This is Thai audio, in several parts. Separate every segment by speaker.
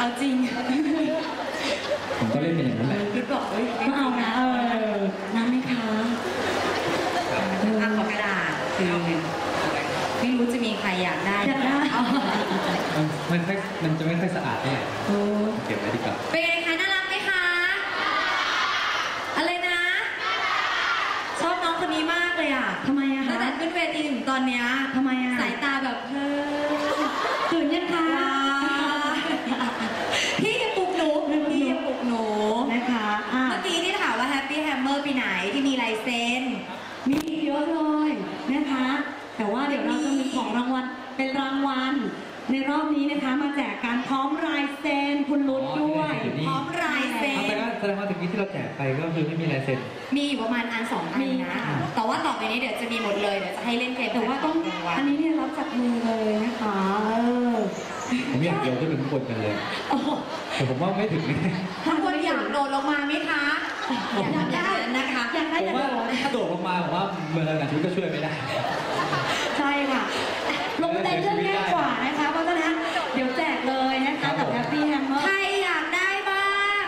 Speaker 1: เอาจริง
Speaker 2: ผมก็เล่นเป็นอย่างนั้นแหละ
Speaker 1: รุดบอกเอ้ย
Speaker 3: ก็เอานะเออน้ำไหมคะ
Speaker 1: อะขอกระดาษคือไม่รู้จะมีใครอยากได้
Speaker 3: อยากได้
Speaker 1: เอา
Speaker 2: มันมันไม่มันจะไม่ค่อยสะอาดเท่าไหร่
Speaker 3: โอ้
Speaker 2: เก็บไว้ดีกว่า
Speaker 1: เป็นไงคะน่ารักไหมคะ อะไรนะ ชอบน้องคนนี้มากเลยอะ
Speaker 3: ทำไมอะ
Speaker 1: ตั้ง
Speaker 3: คะ
Speaker 1: แต่ขึ้นเวทีถึงตอนเนี้ย
Speaker 3: ทำไมอะ
Speaker 1: สายตาแบบเฮ้ย
Speaker 3: ตื่นยังคะ
Speaker 1: ว้าวพี่อย่าปลุกหนูพี่อย่าปลุกหนู
Speaker 3: นะคะอะ
Speaker 1: เมื่อกี้ที่ถามว่า Happy Hammer ปีไหนที่มีลายเซ็น
Speaker 3: มีเยอะเลยนะคะ แต่ว่าเดี๋ยวเราจะมีของรางวัลเป็นรางวัล ในรอบนี้นะคะ มาแจกการพร้อมลายเซ็นคุณลุ้นด้วย
Speaker 1: พร้อมลายเซ็น
Speaker 2: เอาแต่ก็แสดงว่าตะกี้ ที่เราแจกไปก็คือไม่มีลายเซ็น
Speaker 1: มีอยู่ประมาณอันสองอัน
Speaker 3: มี
Speaker 1: นะ
Speaker 3: ค่ะ
Speaker 1: แต่ว่าต่อไปนี้เดี๋ยวจะมีหมดเลยเดี๋ยวจะให้เล่นเกม
Speaker 3: แต่ว่าต้อง
Speaker 1: รางวัล
Speaker 3: อันนี้เนี่ยรับจากมือเลยนะคะเออ
Speaker 2: ผมอยากโยนขึ้นไปข้างบนกันเลย
Speaker 3: โอ้โห
Speaker 2: แต่ผมว่าไม่ถึงแน่
Speaker 1: ถ้าคนอยากโดดลงมาไหมคะอยากได้นะคะ
Speaker 3: อยากได้
Speaker 2: ผม
Speaker 3: จะ
Speaker 2: ว่า
Speaker 3: โดด
Speaker 2: ถ้าโดดลงมาผมว่าเมืองการชีวิตก็ช่วยไม่ได้
Speaker 3: ใช่ค่ะลงบันไดเลื่อนง่ายกว่านะคะเพราะฉะนั้นเดี๋ยวแจกเลยนะคะกับ Happy Hammer
Speaker 1: ใครอยากได้บ้าง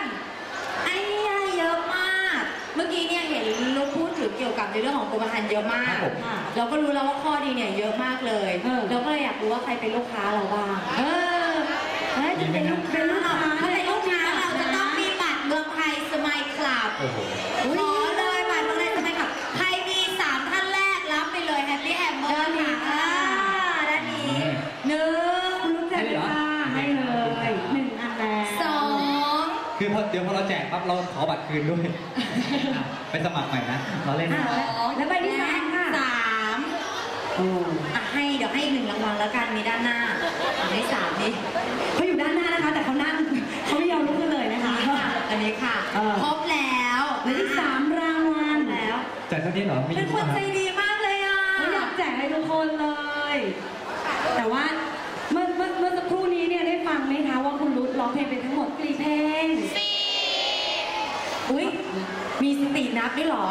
Speaker 1: ไอ้ยาเยอะมาก เมื่อกี้เนี่ยเห็นลูกพูดถึงเกี่ ยวกับในเรื่องของกรมธรรม์เยอะมาก
Speaker 2: ครับผม
Speaker 3: ค่ะ
Speaker 1: เราก็รู้แล้วว่าข้อดีเนี่ยเยอะมากเลย
Speaker 3: เออ
Speaker 1: เราก็เลยอยากรู้ว่าใครเป็นลูกค้าเราบ้าง เออ
Speaker 3: เฮ้ยจะเป็นลูก
Speaker 1: เป็
Speaker 3: เป็นน
Speaker 1: ลู
Speaker 3: ลู
Speaker 1: ก
Speaker 3: ก
Speaker 1: ค้า
Speaker 3: ค้า
Speaker 1: ถ้าเป็นลูกค้าเราจะต้องมีบัตรเมืองไทยสมัยคลับ
Speaker 2: โอ้โห
Speaker 1: ขอ ปั๊บ
Speaker 3: เรา
Speaker 2: ขอบัตรคืนด้วยอะไปสมัครใหม่นะเราเล่น
Speaker 3: อะแล้วใบที่สามค่ะ
Speaker 1: สาม
Speaker 3: โอ้
Speaker 1: อะให้เดี๋ยวให้อีกหนึ่งรางวัลแล้วกันมีด้านหน้าอันนี้สามดิ
Speaker 3: เขาอยู่ด้านหน้านะคะ แต่เขานั่งเขาไม่ยอมลุกขึ้นเลยนะคะ
Speaker 1: อันนี้ค่ะ
Speaker 3: เออ
Speaker 1: ครบแล้ว
Speaker 3: และที่สามรางวัล
Speaker 1: แล้ว
Speaker 2: แจกเท่านี้เหรอมี
Speaker 1: เป็นคนใจดีมากเลยอะ
Speaker 3: เขาอยากแจกให้ทุกคนเลย แต่ว่า อุ้ยมี
Speaker 1: สตินับด้วยเหรอ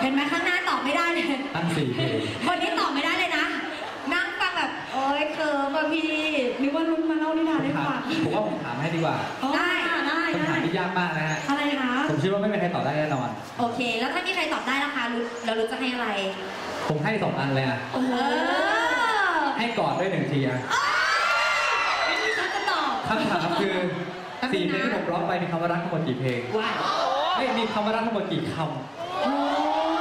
Speaker 1: เห็นไหมข้างหน้าตอบไม่ได้เลย
Speaker 2: ตั้งสี่เพลง
Speaker 1: คนนี้ตอบไม่ได้เลยนะ นั่งฟังแบบโอ๊ยเคิร์มอะพี่
Speaker 3: หรือว่ารุ้มาเล่านิทานให้
Speaker 2: ถาม
Speaker 3: ฟัง
Speaker 2: ผมว่าผมถามให้ดีกว่า
Speaker 3: อ๋อ
Speaker 1: ได้
Speaker 3: ได้
Speaker 2: คำถาม
Speaker 3: ได้
Speaker 2: ที่ยากมากนะฮะ
Speaker 3: อะไรคะ
Speaker 2: ผมคิดว่าไม่มีใครตอบได้แน่นอน
Speaker 1: โอเค แล้วถ้ามีใครตอบได้ล่ะคะรู้เรารู้จะให้อะไร
Speaker 2: ผมให้สองอันเลยอะ
Speaker 1: เออ
Speaker 2: ให้กอดด้วยหนึ่งทีอะ
Speaker 1: ไม่มีฉันจะตอบ
Speaker 2: คำถามคือสี่เพลงที่ผมร้องไปมีคำว่ารักทั้งหมดกี่เพลง
Speaker 1: ว้าว
Speaker 2: ไม่มีคำว่ารักทั้งหมดกี่ค
Speaker 3: โอ้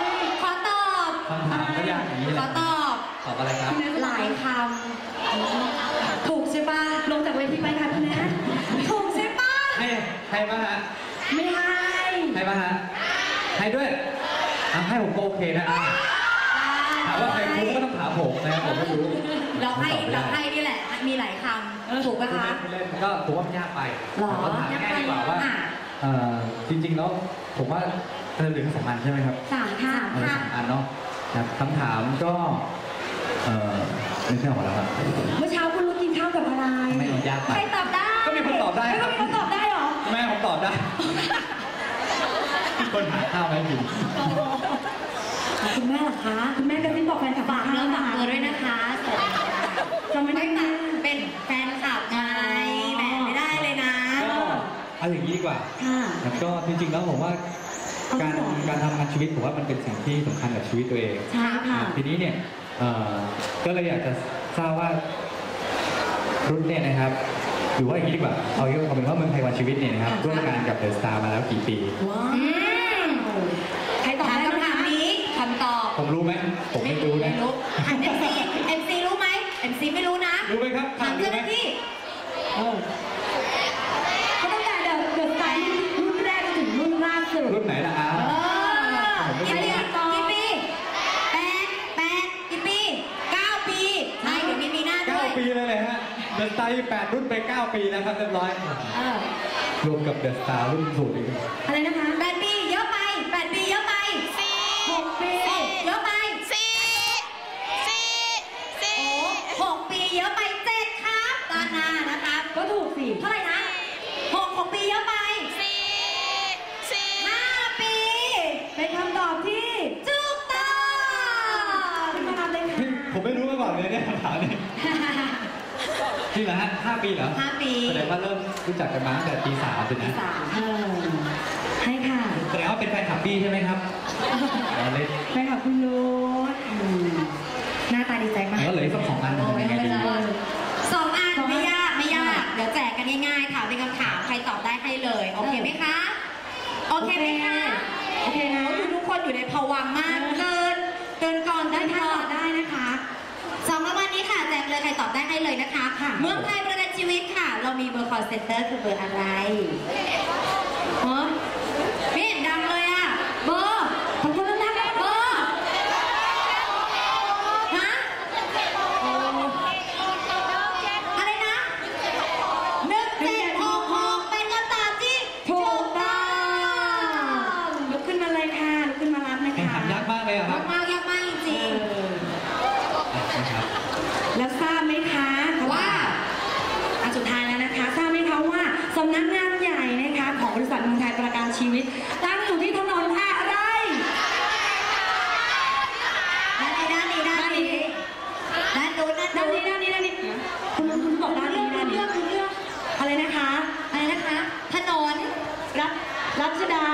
Speaker 3: ย
Speaker 1: ขอตอบำ
Speaker 2: คำถามก็ยากอย่างนี้แห
Speaker 1: ขอ
Speaker 2: ละ
Speaker 1: ตอบ
Speaker 2: ตอบอะไรครับ
Speaker 1: หลายคำ ถูกใช่ปะ
Speaker 3: ลงจากเวทีไปค่ะคุณแม่
Speaker 1: ถูกใช่ปะ
Speaker 2: ให้ให้ป่ะฮะ
Speaker 3: ไม่ให้
Speaker 2: ให้ป่ะฮะให้ด้วยอะให้ผมก็โอเคนะอะถามว่าใครคุ้มก็ต้องถามผมนะครับผมไม่รู้
Speaker 1: เราให้
Speaker 2: ผมต
Speaker 1: เรา
Speaker 2: อบไม่
Speaker 1: ให้
Speaker 2: ได้
Speaker 1: นี่แหละ มีหลายคำ ถูกปะคะ
Speaker 2: คุณเล่นก็ผมว่ามันยากไป
Speaker 1: หรอ
Speaker 2: ผมก็ถามง่ายดีกว่าว่า
Speaker 1: อะ
Speaker 2: เอ่อจริงๆแล้วผมว่าเราเหลือแค่สองอันใช่ไหมครับ
Speaker 1: สามค่ะ
Speaker 2: เออ
Speaker 1: ค่ะ
Speaker 2: สามอันเนาะนะครับคำถามก็เอ่อไม่ใช่ออกมาแล้วครับ
Speaker 3: เมื่อเช้าคุณรุ้กินข้าวกับอะไร
Speaker 2: ไม่มันยากไป
Speaker 1: ใครตอบได้
Speaker 2: ก็มีคนตอบได้
Speaker 3: ไม่
Speaker 2: ครับ
Speaker 3: มีคนตอบได้เหรอ
Speaker 2: แม่ผมตอบได้มีคนหาข้าวมาให้กิน
Speaker 3: คุณแม่เหรอคะ คุณแม่กระซิบบอกแฟนคลับ
Speaker 1: ฝากเนื้อฝากตัวด้วยนะคะสวัสดีค่ะ
Speaker 3: จำไม่ได้
Speaker 1: ไม่
Speaker 3: นะ
Speaker 1: ตัดเป็นแฟนคลับไง เอา
Speaker 2: อย่างนี้ดีกว่า
Speaker 3: ค่ะ
Speaker 2: แล้วก็จริงๆแล้วผมว่าการการทำงานชีวิตผมว่ามันเป็นสิ่งที่สำคัญกับชีวิตตัวเอง
Speaker 3: ใช่ค่ะ
Speaker 2: ทีนี้เนี่ยเอ่อก็เลยอยากจะทราบว่ารุ่นเนี่ยนะครับหรือว่าอย่างนี้ดีกว่าเอาเอาเป็นว่าเมืองไทยวันชีวิตเนี่ยนะครับ
Speaker 3: ค่ะ
Speaker 2: ร่วมงานกับเดอะสตาร์มาแล้วกี่ปี
Speaker 3: ว้าว
Speaker 1: อืม
Speaker 3: ใครตอบ
Speaker 1: ถาม
Speaker 3: ได้
Speaker 1: คำถามนี้คำตอบ
Speaker 2: ผมรู้ไหมผมไม่รู้นะ
Speaker 1: ไม่รู้เอ็มซีเอ็มซีรู้ไหมเอ็มซีไม่รู้นะ
Speaker 2: รู้ไหมครับ
Speaker 1: ถาม
Speaker 2: รู้
Speaker 1: เจ้าห
Speaker 2: ไหม
Speaker 1: น้าที่
Speaker 3: เออเขาต้องการเดอะเดอะสไตล์รุ่นแรกจนถึงรุ่นล่าสุด
Speaker 2: รุ่นไหนล่ะอะ
Speaker 1: เออ
Speaker 2: ผมไม่
Speaker 1: กี่
Speaker 2: รู้
Speaker 1: ปีกี่ปีแปดแปดกี่ปีเก้าปีใช่เดี๋ยวมีปีหน้าด้
Speaker 2: เก้า
Speaker 1: วย
Speaker 2: ปีเลยเลยฮะ เดอะสตาร์แปดรุ่นไปเก้าปีแล้วครับเรียบร้อย
Speaker 3: เออ
Speaker 2: รวมกับเดอะสตาร์รุ่นสูตรอีก
Speaker 3: อะไรนะคะ
Speaker 1: แปดปีเยอะไปแปดปีเยอะไป
Speaker 3: หกปี
Speaker 1: หกเยอะไป
Speaker 4: สี่สี่สี่
Speaker 1: โอ้หกปีเยอะไปเจ็ดครับด้านหน้านะครับ
Speaker 3: ก็ถูกสิ
Speaker 1: เท่าไหร่นะหกหกปีเยอะไป
Speaker 4: สี่สี่
Speaker 1: ห้าปี
Speaker 3: เป็นคำตอบที่
Speaker 1: ถูกต้อง
Speaker 3: ขึ้นมาทำเลยค่ะ
Speaker 2: ผมไม่รู้มาก่อนเลยเนี่ยคำถามนี้ จริงเหรอฮะห้าปีเหรอ
Speaker 1: ห้าปี
Speaker 2: แสดงว่าเริ่มรู้จักกันมาตั้งแต่ปีสามสิ
Speaker 1: ปี
Speaker 2: นะ
Speaker 1: สาม
Speaker 3: เออให้ค่ะ
Speaker 2: แสดงว่าเป็นแฟนคลับพี่ใช่ไหมครับเอาเลย
Speaker 3: ไปกับคุณนุชอืมหน้าตาดีใจมาก
Speaker 2: แล้วเหลืออีกสักสองอัน
Speaker 1: โอ้
Speaker 2: ทำ
Speaker 1: ย
Speaker 2: ยังไง
Speaker 1: ไม่
Speaker 2: ดี
Speaker 1: เป็นไรสองอัน
Speaker 3: สองอัน
Speaker 1: ไม่ยากไม่ยาก เดี๋ยวแจกกันง่ายๆค่ะเป็นคำถามใครตอบได้ให้เลย โอเคไหมคะ โอเคไหมคะ
Speaker 3: โอเคนะ
Speaker 1: โอ้ยทุกคนอยู่ในภวังค์มากเกิน ใครตอบได้ให้เลยนะคะ
Speaker 3: ค่ะ
Speaker 1: เมืองไทยประกันชีวิตค่ะ เรามีเบอร์ call center คือเบอร์อะไรฮะไม่เห็นดังเลยอะ เบอร์
Speaker 3: ขอบคุณมากๆ
Speaker 1: เบอร์ฮะอะไรนะหนึ่งเจ็ดหกหกเป็นคำตอบที่
Speaker 3: ถู
Speaker 1: ถู
Speaker 3: ก
Speaker 1: ก
Speaker 3: ต้
Speaker 1: ต้
Speaker 3: อ
Speaker 1: องง
Speaker 3: ลุกขึ้นมาเลยค่ะลุกขึ้นมารับนะ
Speaker 2: แข่ง
Speaker 3: คะ
Speaker 2: ขันยากมากเลยอะครั
Speaker 1: ยา
Speaker 2: บ
Speaker 1: กมากยากมากจริง
Speaker 3: เออ
Speaker 2: นะครับ
Speaker 3: แล้วทราบไหมคะ
Speaker 1: ๆว่า
Speaker 3: อันสุดท้ายแล้วนะคะ ทราบไหมคะว่าสำนักงานใหญ่นะคะของบริษัทเมืองไทยประกันชีวิต ตั้งอยู่ที่ถนนอะไร
Speaker 1: ด้านนี้ด้านนี้ด้านนี้ด้านนู้นด้าน
Speaker 3: ด้าน
Speaker 1: นู้น
Speaker 3: นี้ด้านนี้ด้านนี้คุณคุณบอกด้านนี้ด้านนี้อะไรนะคะ
Speaker 1: อะไรนะคะ ถนน
Speaker 3: รัชรัชดา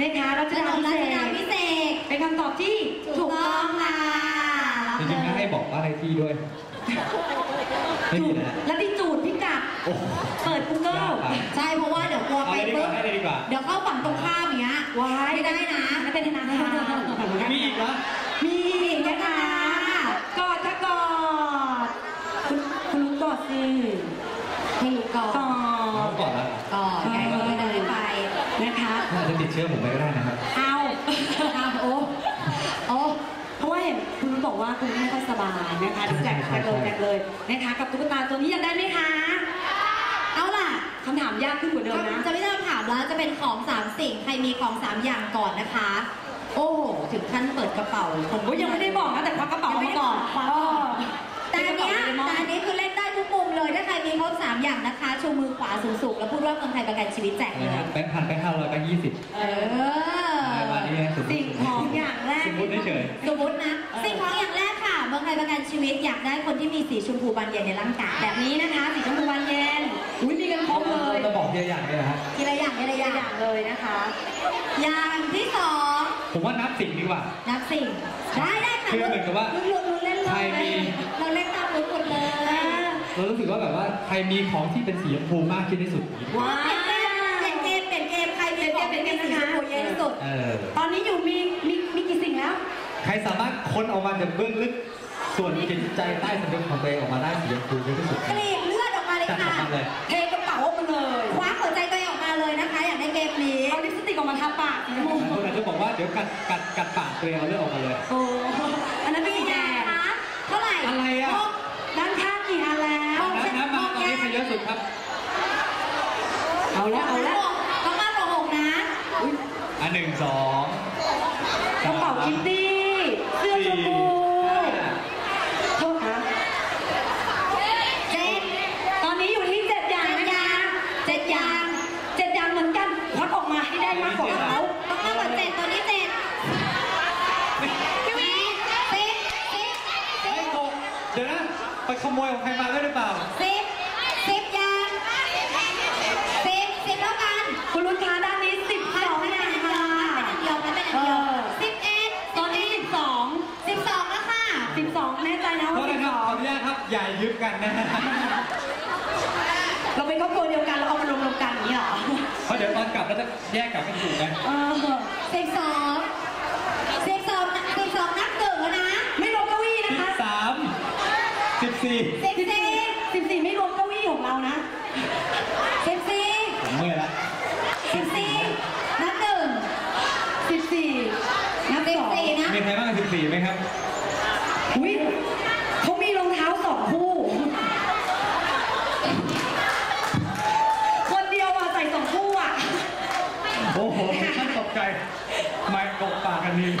Speaker 3: นะคะรัช
Speaker 1: ถ
Speaker 3: ดาน
Speaker 1: น
Speaker 3: พิ
Speaker 1: รั
Speaker 3: เศ
Speaker 1: ชดา
Speaker 3: ษ
Speaker 1: พิเศษ
Speaker 3: เป็นคำตอบที่
Speaker 1: ถูกต้องค่ะ
Speaker 2: จริงๆก็ให้บอกว่าอะไรที่ด้วยไม่
Speaker 3: ถู
Speaker 2: มี
Speaker 3: ก
Speaker 2: นะ
Speaker 3: และที่จูดพิกัด
Speaker 2: โอ้โห
Speaker 3: เปิด Google
Speaker 2: ยากไป
Speaker 1: ใช่เพราะว่าเดี๋ยวกลัว
Speaker 2: เอา
Speaker 1: ไป
Speaker 2: เลยดีก
Speaker 1: ปุ๊บ
Speaker 2: ว่าให้เลยดีกว่า
Speaker 1: เดี๋ยวเข้าฝั่งตรงข้ามอย่างเงี้ย
Speaker 3: ว้าย
Speaker 1: ไม่ได้นะ
Speaker 3: ไม่เป็นธนาคาร
Speaker 2: มีอีกเหรอ
Speaker 3: มีอีกนะคะกอดค่ะกอดคุณคุณรู้กอดสิ
Speaker 1: ให้รู้ก่อน
Speaker 3: กอ
Speaker 2: เอา
Speaker 3: ด
Speaker 2: ก่อนละ
Speaker 1: ก่อนไงก็ไม่ได้ไป
Speaker 3: นะคะ
Speaker 2: น่าจะ ติดเชื้อผมไปก็ได้นะครับ
Speaker 3: เอา
Speaker 1: อ้าวโอ้โอ้
Speaker 3: เพราะว่าเห็นคุณรู้บอกว่าคุณไม่ค่อยสบายนะคะดูแจกกันเลยแจกเลยนะคะ กับตุ๊กตาตัวนี้อยากได้ไหมคะ
Speaker 1: เอาล่ะ
Speaker 3: คำถามยากขึ้นกว่าเดิมนะ
Speaker 1: จะไม่ใช่คำถามแล้วจะเป็นของสามสิ่งใครมีของสามอย่างก่อนนะคะ โอ้โหถึงขั้นเปิดกระเป๋าคน
Speaker 3: โอ้ยยังไม่ได้บอกนะแต่ควักกระเป๋ามาก่อน
Speaker 1: เออแต่อันเนี้ยแต่ 3 อย่างนะคะชูมือขวาสูงๆแล้วพูดว่าเมืงไทยประกันชีวิตแจกเล
Speaker 2: นะครับแบงค์พันแบงค์ห้าร้อยแบงค์ยี่สิบ
Speaker 1: เออ
Speaker 2: สิ่
Speaker 3: งของอย่างแรก
Speaker 2: สมมติเฉย
Speaker 1: สมมตินะสิ่งของอย่างแรกค่ะเมืองไทยประกันชีวิตอยากได้คนที่มีสีชมพูบานเย็นในร่างกาย
Speaker 3: แบบนี้นะคะ สีชมพูบานเย็นอุ้ยมีกันครบเลย
Speaker 2: จะบอกเยอะอย่างเลยนะฮะ
Speaker 1: ทีละอย่างทีละอ
Speaker 3: ย่างเลยนะคะ
Speaker 1: อย่างที่สอง
Speaker 2: ผมว่านับสิ่งดีกว่า
Speaker 1: นับสิ่งได้ได้ค่ะ
Speaker 2: คือเหมือนกับว่า
Speaker 1: ลุ้
Speaker 2: ใครมี
Speaker 1: เราเล่นตามลุ้นเลย
Speaker 2: เรารู้สึกว่าแบบว่าใครมีของที่เป็นสีชมพูมากที่สุด
Speaker 3: ว้า
Speaker 1: เปลี่ยนเกมเปลี่ยนเกมใครมีของเป็นสีชมพูเยอะที่สุด
Speaker 2: เออ
Speaker 3: ตอนนี้อยู่มีมีมีกี่สิ่งแล้ว
Speaker 2: ใครสามารถค้นออกมาจากเบื้องลึก ส่วนจิตใจใต้สำนึกของตัวเองออกมาได้สีชมพูเยอะที่สุด
Speaker 1: กรีดเลือดออกมาเลย
Speaker 2: จัดอ
Speaker 1: ค่ะ
Speaker 2: อกมาเลย
Speaker 3: เทกระเป๋าออกมาเลย
Speaker 1: คว้าหัวใจตัวเองออกมาเลยนะคะ อย่างในเกมนี้
Speaker 3: เอาลิปสติกออกมาทาปากสีชมพู
Speaker 2: คนอาจจะบอกว่าเดี๋ยวกัดกัดกัดปากตัวเองเอาเลือดออกมาเลย
Speaker 3: โอ้
Speaker 2: เยอะสุดครับ
Speaker 3: เอาแล้วเอาแล้ว
Speaker 1: ต้องมากกว่าหกนะ
Speaker 3: อุ๊ย
Speaker 2: อันหนึ่งสอง
Speaker 3: กระเป๋าคิตตี้เสื้อชมพู
Speaker 2: ห้า
Speaker 3: โทษครับ
Speaker 1: เจ็ด
Speaker 3: ตอนนี้อยู่ที่เจ็ดอย่างนะคะ
Speaker 1: เจ็ดอย่าง
Speaker 3: เจ็ดอย่างเหมือนกันควักออกมาให้ได้มากกว่าเขา
Speaker 1: ต้องมากกว่าเจ็ดตัวนี้เจ็ดพี่วีสิบสิบสิ
Speaker 2: เฮ้ย
Speaker 1: บ
Speaker 2: โกเดี๋ยวนะ ไปขโมยของใครมาด้วยหรือเปล่า
Speaker 1: สิ น
Speaker 3: นะ
Speaker 2: ฮะ
Speaker 3: เราเป็นครอบครัวเดียวกันเราเอามารวมๆกันอย่างนี้เหรอ
Speaker 2: เพราะเดี๋ยวตอนกลับแล้วจะแยกกลับกันถูกนะ
Speaker 3: เออ
Speaker 1: สิบสองสิบสองสิบสองนับหนึ่งแล้วนะ
Speaker 3: ไม่รวมเก้าอี้
Speaker 2: สิ
Speaker 3: นะ
Speaker 2: บ
Speaker 3: คะ
Speaker 2: สามสิบสี่
Speaker 1: สิบสี่
Speaker 3: สิบสี่ไม่รวมเก้าอี้ของเรานะ
Speaker 1: สิบสี่
Speaker 2: ผมเมื่อยแล้ว
Speaker 1: สิบสี่นับหนึ่ง
Speaker 3: สิบสี่นับ
Speaker 1: สิบ
Speaker 3: สอง
Speaker 1: สี่นะ
Speaker 2: มีใครบ้างสิบสี่ไหมครับ
Speaker 3: อุ้ยเขามีรองเท้าสองคู่ คนเดียวอะใส่สองคู่อะ
Speaker 2: โอ้โหท่านตกใจ ไม่กบปากกันนี่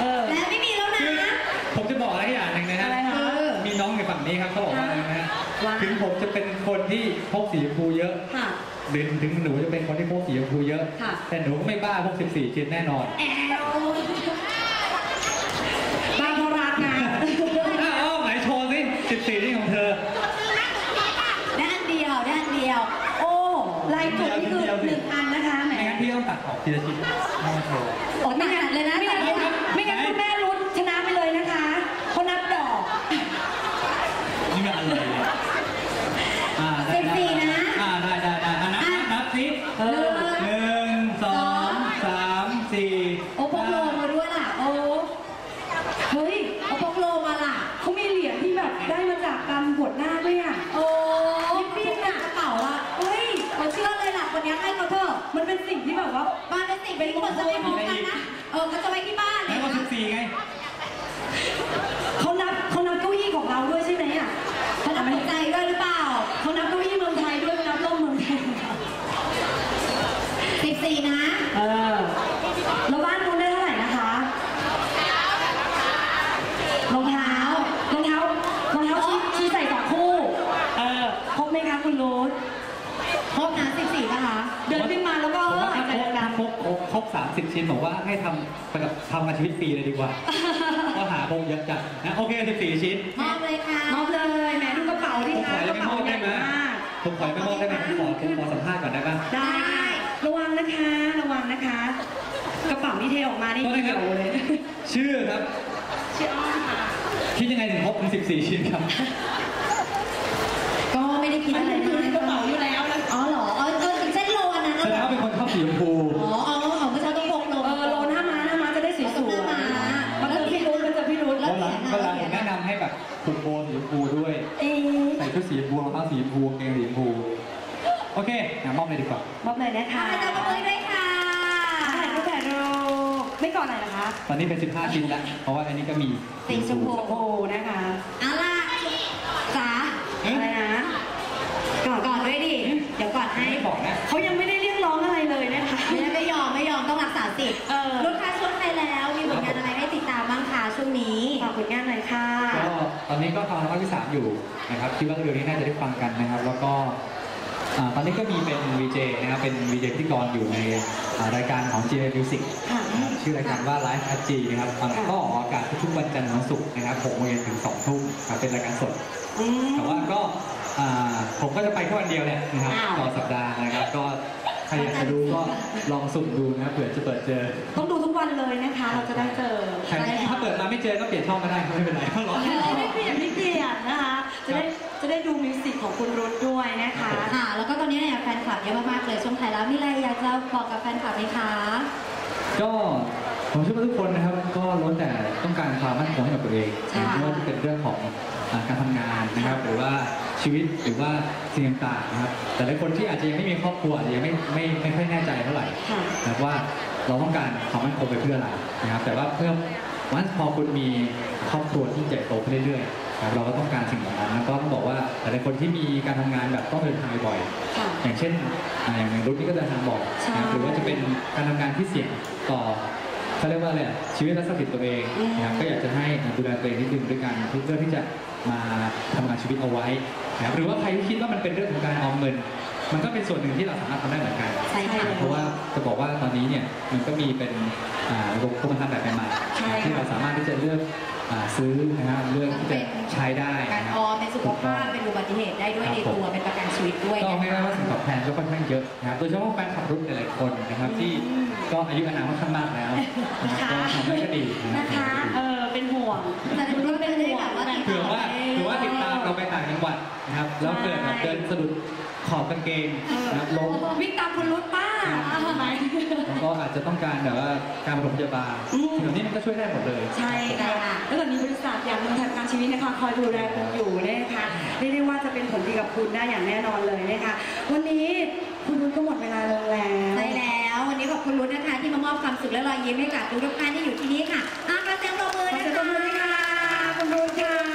Speaker 3: เออ
Speaker 1: และไม่มีแล้ว
Speaker 2: คือ
Speaker 1: นะ
Speaker 2: ผมจะบอกอะไรอย่างหนึ่งนะฮะ
Speaker 3: อะไรคะ
Speaker 2: มีน้องในฝั่งนี้ครับเขาบอกว่าอะไรนะฮะ
Speaker 3: ว่า
Speaker 2: ถึงผมจะเป็นคน ที่พกสีชมพูเยอะ
Speaker 3: ค่ะ
Speaker 2: หรือถึงหนูจะเป็นคนที่พกสีชมพูเยอะ
Speaker 3: ค่ะ
Speaker 2: แต่หนูก็ไม่บ้าพก14ชิ้นแน่นอน
Speaker 3: แอลบางพรักนะ
Speaker 2: อ้าวไหนโชว์สิ14นี่ของเธอ
Speaker 1: ได้อันเดียวได้อันเดียว โอ้
Speaker 3: ลายจุดนี่คือหนึ่งอันนะคะแหม
Speaker 2: ไม่งั้นพี่ต้องตัดออกทีละชิ้นให้มาโชว์
Speaker 1: โหตัดเลยนะ
Speaker 3: ไม่งั้น
Speaker 1: ตัดเลยนะ
Speaker 3: ไม่งั้นคุณแม่รุ้ชนะไปเลยนะคะเขานับดอก
Speaker 2: นี่มันอะไรเนี่ยอ่าได้
Speaker 1: สิบสี่นะ
Speaker 2: อ่าได้ได้ได้อะนับนับนับสิเออหนึ่งสองสามสี่
Speaker 1: โอ้พกโลมาด้วยล่ะ โอ้
Speaker 3: เฮ้ย
Speaker 1: โอ้พกโลมาล่ะ
Speaker 3: เขามีเหรียญที่แบบได้มาจากการบวชหน้าด้วยอะ
Speaker 1: โอ้พี่หนักกระเป๋าอะเฮ้ยเขาเชื่อเลยล่ะคนนี้ให้เขาเถอะ
Speaker 3: มันเป็นสิ่งที่แบบว่า
Speaker 1: บ้านเป็นสิ่งเป็นคนจะไปพร้อมกันนะ เออเขาจะไว้ที่บ้าน
Speaker 2: แล้วก็สิบสี่ไง
Speaker 3: เขานับเขานับเก้าอี้ของเราด้วยใช่ไหมอะ
Speaker 1: เขาจะตกใจด้วยหรือเปล่า
Speaker 3: เขานับเก้าอี้เมืองไทยด้วยนับร่มเมืองไทย
Speaker 1: สิบสี่นะ
Speaker 3: เออแล้วบ้านคุณได้เท่าไหร่นะคะรองเท้ารองเท้ารองเท้าชี้ชี้ใส่สองคู่ เออครบไหมคะคุณโรส
Speaker 1: ครบนะสิบสี่นะคะ
Speaker 3: เดินขึ้นมาแล้วก็
Speaker 2: ผมว่าถ้า
Speaker 3: ใส่
Speaker 2: ครบ
Speaker 3: ดัง
Speaker 2: ครบครบครบสามสิบชิ้นบอกว่าให้ทำไปกับทำงานชีวิตปีเลยดีกว่าก็หาคงเยอะจัดนะโอเคสิบสี่ชิ้น
Speaker 1: มอบเลยค่ะ
Speaker 3: มอบเลยแหมดูกระเป๋า
Speaker 2: ผ
Speaker 3: ดิ
Speaker 2: มข
Speaker 3: คะ
Speaker 2: อกยัง
Speaker 3: ระ
Speaker 2: ไม่ม
Speaker 3: เป๋า
Speaker 2: อบ
Speaker 3: ให
Speaker 2: ได้
Speaker 3: ญ่
Speaker 2: ไหม
Speaker 3: มาก
Speaker 2: ผมขอยังไม่มอบได้ไหมผมขอ
Speaker 3: เป๋าที่เทออกมานี่
Speaker 2: ก็ได้ค
Speaker 3: เขี
Speaker 2: รับ
Speaker 3: ยวเลย
Speaker 2: ชื่อครับ
Speaker 3: ชื่ออ้อมค่ะ
Speaker 2: คิดยังไงถึงครบถึง14 ชิ้นครับ
Speaker 1: ก็ไม่ได้คิด
Speaker 3: มัน
Speaker 1: อะไร
Speaker 3: อยู่
Speaker 1: มาก
Speaker 3: ในกระเป๋าอยู่แล้วนะ
Speaker 1: อ๋อเหรออ๋อเออถึงเส้นโลอันนั้น
Speaker 2: แสดง
Speaker 1: เหรอ
Speaker 2: ว่าเป็นคนชอบสีชมพู
Speaker 1: อ๋ออ๋ออ๋อเมื่อเช้าต้องพกโล
Speaker 3: เออโลหน้าม้าหน้าม้าจะได้สวยๆ
Speaker 1: หน้าม้า
Speaker 3: มาเจอพี่รุ้มาเจอพี่รุ้
Speaker 1: แล้
Speaker 2: วันหลังวันหลังผมแนะนำให้แบบผูกโบสีชมพูด้วย
Speaker 3: เอ๊ะ
Speaker 2: ใส่ชุดสีชมพูรองเท้าสีชมพูกางเกงสีชมพู โอเคงั้นมอบเลยดีกว่า
Speaker 3: มอบเลยนะคะ
Speaker 1: อาจารย์ประเมินด้วยค่ะ
Speaker 3: ถ่ายรูปถ่ายรู ปไม่ก่อนไหนนะคะ
Speaker 2: ตอนนี้เป็น 15 ชิ้นแล้วเพราะว่าอันนี้ก็มี
Speaker 1: สีชมพู
Speaker 3: โอ้นะคะ
Speaker 1: เอาล่ะจ๋า
Speaker 2: เอ๊ะ
Speaker 3: อะไรนะก่อน
Speaker 1: ก่อนด้วยดิเดี๋ยวก่อนให้
Speaker 2: ไม่บอกนะ
Speaker 3: เขายังไม่ได้เรียกร้องอะไรเลยนะคะ
Speaker 1: ไม่ไม่ยอมไม่ยอมต้องรักษาสิทธิ์
Speaker 3: เออ
Speaker 1: ลูกค้าช่วงไทยแล้วมีผลงานอะไรให้ติดตามบ้างคะช่วงนี้
Speaker 3: ฝากผลงานหน่อยค่ะ
Speaker 2: ก็ตอนนี้ก็ฟังรอบที่3อยู่นะครับคิดว่าเร็วๆนี้น่าจะได้ฟังกันนะครับ แล้วก็อ่าตอนนี้ก็มีเป็น VJ นะครับเป็น VJ พิธีกรอยู่ในอ่ารายการของ G Music
Speaker 3: ค่ะ
Speaker 2: นะครับ ชื่อรายการว่า Live at G นะครับตอนก็ออกอากาศทุกๆวันจันทร์ถึงวันศุกร์นะครับ6โมงเย็นถึง2ทุ่มครับเป็นรายการสด
Speaker 3: อืม
Speaker 2: แต่ว่าก็อ่าผมก็จะไปแค่วันเดียวเนี่ยนะครับ
Speaker 3: อ้าว
Speaker 2: ต่อสัปดาห์นะครับ ก็ใครอยากจะดูก็ลองสุ่มดูนะครับเผื่อจะเปิดเจอ
Speaker 3: ต้องดูทุกวันเลยนะคะ เราจะได้เจอ
Speaker 2: ใครถ้าเปิดมาไม่เจอก็เปลี่ยนช่องก็ได้ไม่เป็นไรก็รอ
Speaker 3: ไม่เปลี่ยนไม่เปลี่ยนนะคะ จะได้จะได้ดูมิวสิกของคุณรุ้ด้วยนะคะ
Speaker 1: ค่ะ แล้วก็ตอนนี้เนี่ยแฟนคลับเยอะมากๆเลยช่วงไทยแล้วมีอะไรอยากจะบอกกับแฟนคลับไหมคะ
Speaker 2: ก็ผมเชื่อว่าทุกคนนะครับ ก็ล้วนแต่ต้องการความมั่นคงให้กับตัวเอง
Speaker 1: ใช่
Speaker 2: ไม่ว่าจะเป็นเรื่องของอ่าการทำงานนะครับ หรือว่าชีวิตหรือว่าสิ่งต่างๆนะครับ แต่หลายคนที่อาจจะยังไม่มีครอบครัวอาจจะยังไม่ไม่ไม่ค่อยแน่ใจเท่าไหร่
Speaker 3: ค่ะ
Speaker 2: นะครับว่าเราต้องการความมั่นคงไปเพื่ออะไรนะครับแต่ว่าเพื่อวันพอคุณมีครอบครัวที่ใหญ่โตขึ้นเรื่อยๆนะ ครับเราก็ต้องการสิ่งเหล่านั้นแล้วก็ต้องบอกว่าหลายๆคนที่มีการทำงานแบบต้องเดินทางบ่อยๆ
Speaker 3: ค่ะ
Speaker 2: อย่างเช่นอ่าอย่างในรุ่นนี้ก็เดินทางบ่อย
Speaker 3: ใช่
Speaker 2: นะครับหรือว่าจะเป็นการทำงานที่เสี่ยงต่อเขาเรียกว่าอะไรอะชีวิตและทรัพย์สินตัวเอง
Speaker 3: อืม
Speaker 2: นะครับก็อยากจะให้ดูแลตัวเองนิดนึงด้วยกันเพื่อที่จะมาทำงานชีวิตเอาไว้นะครับหรือว่าใครที่คิดว่ามันเป็นเรื่องของการออมเงิน มันก็เป็นส่วนหนึ่งที่เราสามารถทำได้เหมือนกัน
Speaker 1: ใช่ค่ะ
Speaker 2: เพราะว่าจะบอกว่าตอนนี้เนี่ยมันก็มีเป็นอ่าระบบกรมธรรม์แบบใหม่
Speaker 3: ใช่
Speaker 2: ๆที่เราสามารถที่จะเลือก อ่าซื้อนะครับเลือกที่จะใช้ได้
Speaker 1: การ
Speaker 2: นะครับ
Speaker 1: ออมเป็นสุขภาพเป็นอุบัติเหตุได้ด้วยในตัวเป็นประกันชีวิตด้วย
Speaker 2: ก็
Speaker 1: นะ
Speaker 2: ไม่ได้
Speaker 1: คะ
Speaker 2: ว่าสิ่งตอบแทนก็ค่อนข้างเยอะนะครับโดยเฉพาะแฟนขับรุ่นหลายๆคนนะครับที่ก็อายุอานามค่อนข้างมากแล้วนะครับก็ทำได้ก็ดีนะ
Speaker 3: นะคะ เออเป็นห่วง
Speaker 1: แต่คุณก็เป็นได้แบบว่าติด
Speaker 2: เผื่อ
Speaker 1: ต่อ
Speaker 2: ว่าเผื่อว่าติดตามเราไปต่างจังหวัดนะครับแล้วเกิดแบบเดินสะดุด ขอบกางเกงนะครับล้ม
Speaker 3: วิ่งตามคนรถป้าไหม
Speaker 2: แล้วก็อาจจะต้องการแบบว่าการปฐมพยาบาลแบบนี้มันก็ช่วยได้หมดเลย
Speaker 3: ใช่ค่ะแล้วตอนนี้บริษัทอย่างเมืองไทยปรการชีวิตนะคะคอยดูแลคุณอยู่นะคะเรียกได้ว่าจะเป็นผลดีกับคุณได้อย่างแน่นอนเลยนะคะวันนี้คุณรุ้นก็หมดเวลาลงแล้ว
Speaker 1: ใช่แล้ววันนี้ขอบคุณรุ้นนะคะ ที่มามอบความสุขและรอยยิ้มให้กับทุกท่านที่อยู่ที่นี่ค่ะอาการเต็มตัวมือนะคะ
Speaker 3: ขอบคุณรุ่นค่ะ